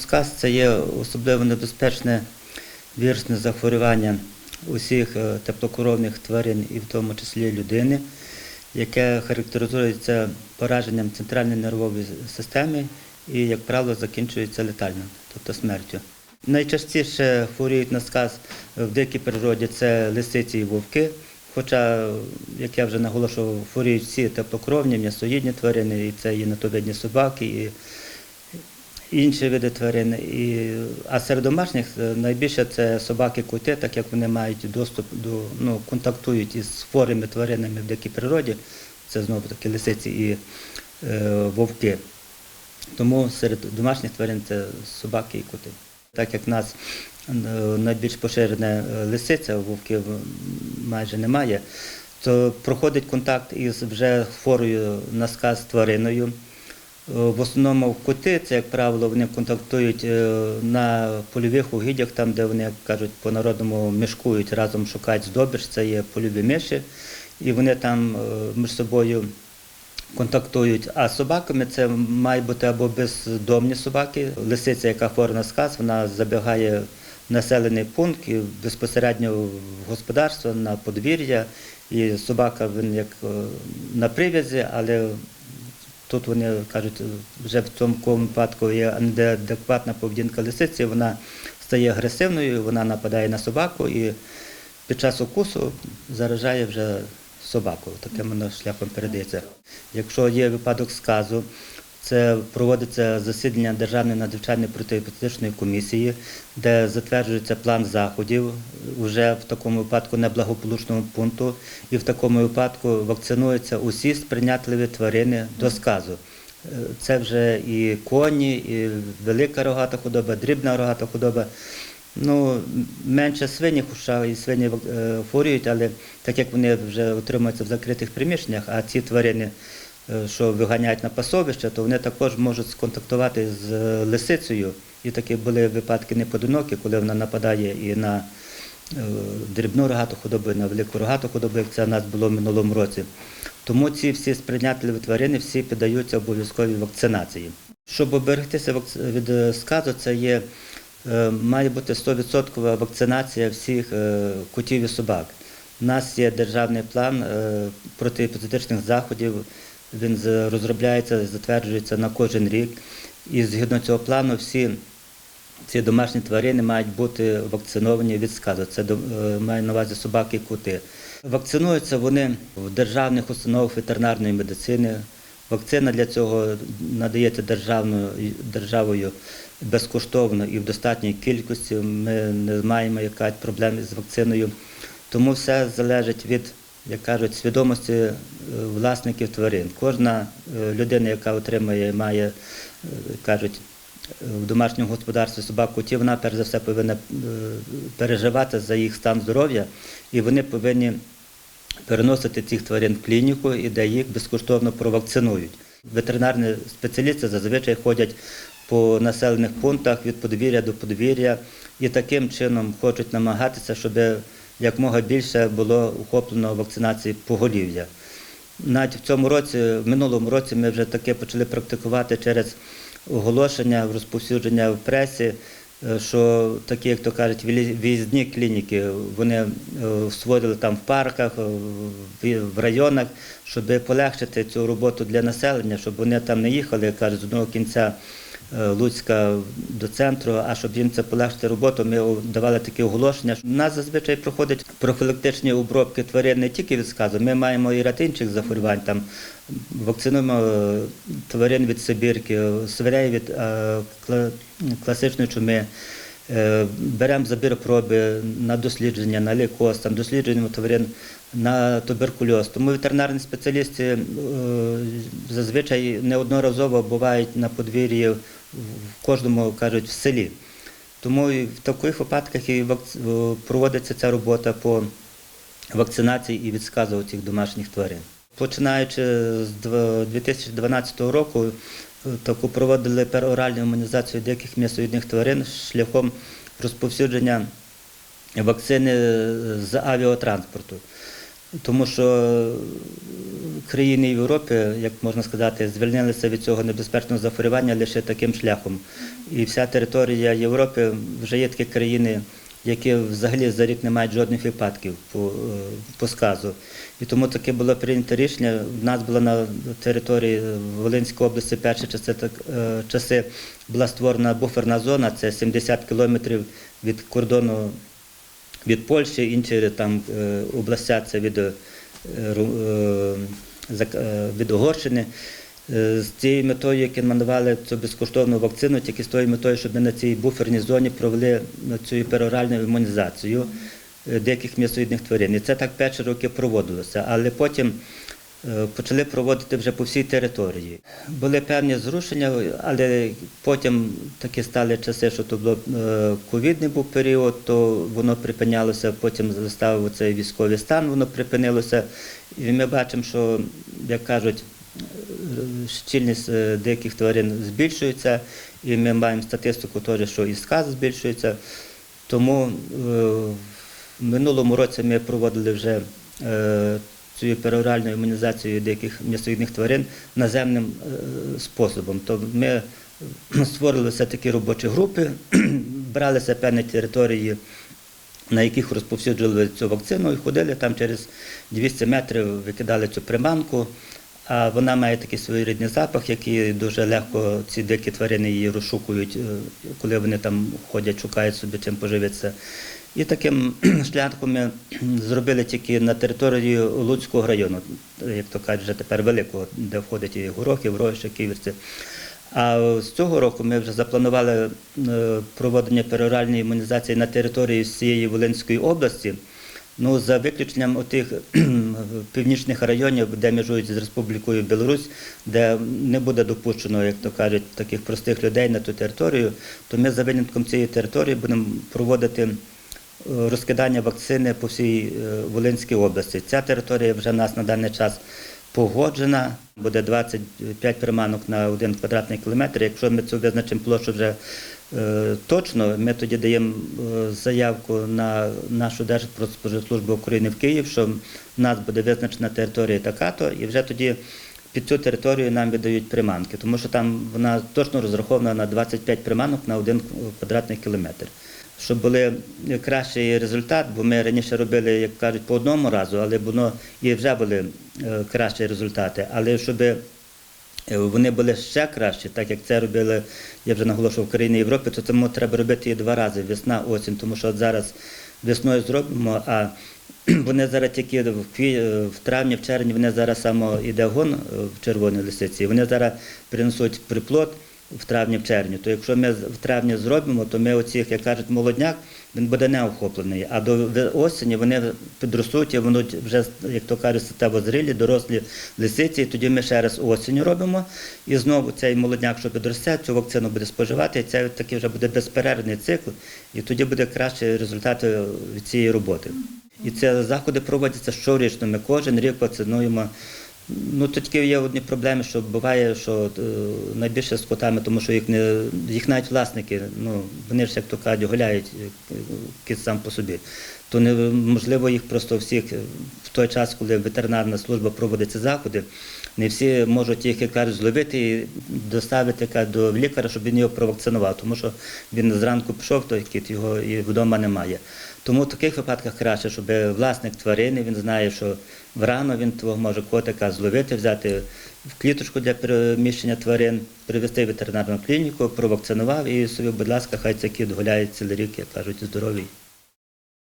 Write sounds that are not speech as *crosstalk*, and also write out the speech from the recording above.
Сказ це є особливо небезпечне вірусне захворювання усіх е, теплокровних тварин, і в тому числі людини, яке характеризується пораженням центральної нервової системи і, як правило, закінчується летально, тобто смертю. Найчастіше хворіють на сказ в дикій природі це лисиці і вовки. Хоча, як я вже наголошував, хворіють всі теплокровні, м'ясоїдні тварини, і це і натовидні собаки, і інші види тварин. І, а серед домашніх е, найбільше це собаки-коти, так як вони мають доступ до ну, контактують із хворими тваринами в дикій природі, це знову таки лисиці і е, вовки. Тому серед домашніх тварин це собаки і коти. Так як в нас е, найбільш поширена е, лисиця, вовків майже немає, то проходить контакт із вже хворою на сказ твариною. Е, В основному коти, це, як правило, вони контактують е, на польових угіддях, там, де вони, як кажуть, по-народному мішкують, разом шукають здобич, це є польові миші, і вони там е, між собою контактують. А собаками це має бути або бездомні собаки. Лисиця, яка хвора сказ, вона забігає в населений пункт і безпосередньо в господарство, на подвір'я. І собака він як на привязі, але тут вони кажуть, вже в цьому випадку є неадекватна поведінка лисиці, вона стає агресивною, вона нападає на собаку і під час укусу заражає вже собаку. Таким воно шляхом передається. Якщо є випадок сказу, це проводиться засідання Державної надзвичайної протиепідемічної комісії, де затверджується план заходів вже в такому випадку неблагополучному пункту, і в такому випадку вакцинуються усі сприйнятливі тварини до сказу. Це вже і коні, і велика рогата худоба, дрібна рогата худоба. Ну, менше свині, хоча і свині е, хворіють, але так як вони вже утримуються в закритих приміщеннях, а ці тварини, що виганяють на пасовище, то вони також можуть сконтактувати з е, лисицею. І такі були випадки неподинокі, коли вона нападає і на е, дрібну рогату худобу, і на велику рогату худобу, як це в нас було в минулому році. Тому ці всі сприйнятливі тварини всі піддаються обов'язковій вакцинації. Щоб оберегтися від е, сказу, це є Е, має бути 100% вакцинація всіх е, котів і собак. У нас є державний план е, протиепізотичних заходів. Він розробляється, затверджується на кожен рік. І згідно цього плану всі ці домашні тварини мають бути вакциновані від сказу. Це е, має на увазі собаки і коти. Вакцинуються вони в державних установах ветеринарної медицини. Вакцина для цього надається державною державою безкоштовно і в достатній кількості. Ми не маємо якась проблем з вакциною. Тому все залежить від, як кажуть, свідомості е, власників тварин. Кожна е, людина, яка отримує, має, е, кажуть, в домашньому господарстві собак котів, вона перш за все повинна переживати за їх стан здоров'я, і вони повинні переносити цих тварин в клініку і де їх безкоштовно провакцинують. Ветеринарні спеціалісти зазвичай ходять по населених пунктах від подвір'я до подвір'я і таким чином хочуть намагатися, щоб якмога більше було охоплено вакцинації поголів'я. Навіть в цьому році, в минулому році, ми вже таке почали практикувати через оголошення, розповсюдження в пресі, е, що такі, як то кажуть, виїзні клініки, вони е, створили там в парках, е, в- районах, щоб полегшити цю роботу для населення, щоб вони там не їхали, кажуть, з одного кінця Луцька до центру, а щоб їм це полегшити роботу, ми давали такі оголошення. У нас зазвичай проходять профілактичні обробки тварин не тільки від сказу, ми маємо і ряд інших захворювань. Там вакцинуємо е, тварин від Сибірки, е, свиней від е, кла- класичної чуми. Е, Беремо забір проби на дослідження, на лікоз, там досліджуємо тварин на туберкульоз. Тому ветеринарні спеціалісти е, зазвичай неодноразово бувають на подвір'ї в кожному кажуть в селі. Тому і в таких випадках і е, проводиться ця робота по вакцинації і відсказу цих домашніх тварин. Починаючи з 2012 року, е, таку проводили пероральну імунізацію деяких м'ясоїдних тварин шляхом розповсюдження вакцини з авіатранспорту. Тому що країни Європи, як можна сказати, звільнилися від цього небезпечного захворювання лише таким шляхом. І вся територія Європи вже є такі країни, які взагалі за рік не мають жодних випадків по, е, по сказу. І тому таке було прийнято рішення. В нас була на території Волинської області перші часи, так, е, часи була створена буферна зона, це 70 кілометрів від кордону від Польщі, інші там е, областя це від, Ру- від Угорщини. Е, З цією метою, які надавали цю безкоштовну вакцину, тільки з тою метою, щоб ми на цій буферній зоні провели цю пероральну імунізацію е, деяких м'ясоїдних тварин. І це так перші роки проводилося, але потім е, почали проводити вже по всій території. Були певні зрушення, але потім такі стали часи, що то було е, ковідний був період, то воно припинялося, потім заставив цей військовий стан, воно припинилося. І ми бачимо, що, як кажуть, е, щільність е, деяких тварин збільшується, і ми маємо статистику теж, що і сказ збільшується. Тому е, в минулому році ми проводили вже цю пероральну імунізацію деяких м'ясоїдних тварин наземним е, способом. То ми е, *clears throat* створили все такі робочі групи, *clears throat* бралися певні території, на яких розповсюджували цю вакцину, і ходили там через 200 метрів, викидали цю приманку. А вона має такий своєрідний запах, який дуже легко ці дикі тварини її розшукують, е, коли вони там ходять, шукають собі чим поживитися. І таким *clears throat* шляхом ми зробили тільки на території Луцького району, як то кажуть, вже тепер великого, де входять і горохи, вроща, ківерці. А з цього року ми вже запланували е, проводення пероральної імунізації на території всієї Волинської області. Ну, за виключенням отих *clears throat* північних районів, де межують з Республікою Білорусь, де не буде допущено, як то кажуть, таких простих людей на ту територію, то ми за винятком цієї території будемо проводити е, розкидання вакцини по всій е, Волинській області. Ця територія вже нас на даний час погоджена. Буде 25 приманок на один квадратний кілометр. Якщо ми цю визначимо площу вже е, точно, ми тоді даємо е, заявку на нашу Держпродспоживслужбу України в Київ, що в нас буде визначена територія така-то, і вже тоді під цю територію нам видають приманки, тому що там вона точно розрахована на 25 приманок на один квадратний кілометр. Щоб були кращий результат, бо ми раніше робили, як кажуть, по одному разу, але воно і вже були е, кращі результати. Але щоб е, вони були ще кращі, так як це робили, я вже наголошував в країні Європи, то тому треба робити і два рази весна, осінь, тому що от зараз весною зробимо, а *clears throat* вони зараз тільки в, кві... в травні, в червні, вони зараз само іде гон е, в червоній лисиці, вони зараз принесуть приплод в травні, в червні. То якщо ми в травні зробимо, то ми оцих, як кажуть, молодняк, він буде не охоплений. А до осені вони підростуть і вони вже, як то кажуть, статево зрілі, дорослі лисиці. І тоді ми ще раз осінню робимо. І знову цей молодняк, що підросте, цю вакцину буде споживати, і це такий вже буде безперервний цикл, і тоді буде кращі результати від цієї роботи. І ці заходи проводяться щорічно. Ми кожен рік вакцинуємо. Ну, то тільки є одні проблеми, що буває, що е, найбільше з котами, тому що їх не їх навіть власники, ну вони ж як то кажуть, гуляють е, кіт сам по собі. То неможливо їх просто всіх е, в той час, коли ветеринарна служба проводить ці заходи, не всі можуть їх як кажуть, зловити і доставити яка, до лікаря, щоб він його провакцинував, тому що він зранку пішов, той кіт його і вдома немає. Тому в таких випадках краще, щоб власник тварини він знає, що врано він твого може котика зловити, взяти в кліточку для переміщення тварин, привезти в ветеринарну клініку, провакцинував і собі, будь ласка, хай цей кіт гуляє цілий рік, як кажуть, здоровий.